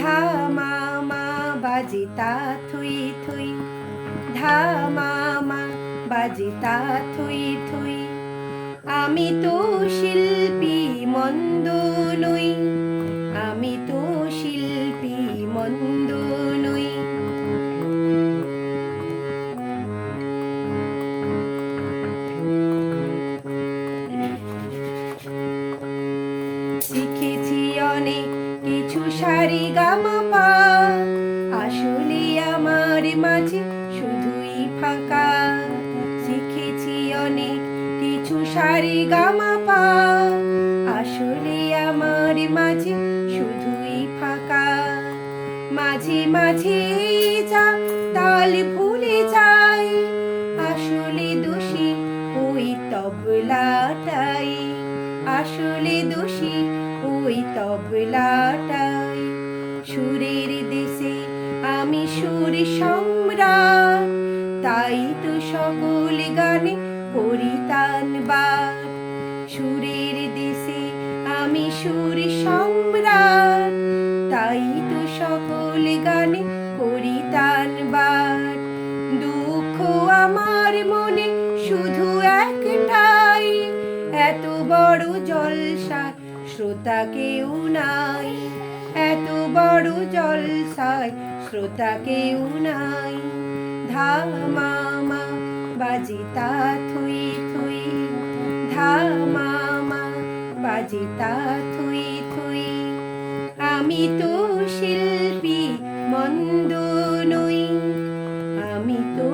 ধামামা বাজিতা থুই থুই, ধামামা বাজিতা থুই থুই। আমি তো শিল্পী মন্দ নই, আমি তো শিল্পী মন্দ নই। শিখেছি অনেক কিছু সারি গামা পা আসলে আমার মাঝে শুধুই ফাঁকা। শিখেছি অনেক কিছু সারি গামা পা আসলে আমার মাঝে শুধুই ফাঁকা। মাঝে মাঝে যা তাল ভুলে যাই আসলে দোষী ওই তবলাটাই। আসলে দোষী ওই তবলাটাই সুরের দেশে আমি সুর সম্রাট, তাই তো সকল গানে করি তানবার সুরের দেশে আমি সুর সম্রাট, তাই তো সকল গানে করি তানবার দুঃখ আমার মনে শুধু একটাই, এত বড় জলসায় শ্রোতা কেউ নাই, এত বড় জলসায় শ্রোতা কেউ নাই। ধামামা বাজিতা থুই থুই ধামামা বাজিতা থুই থুই। আমি তো শিল্পী মন্দ নই, আমি তো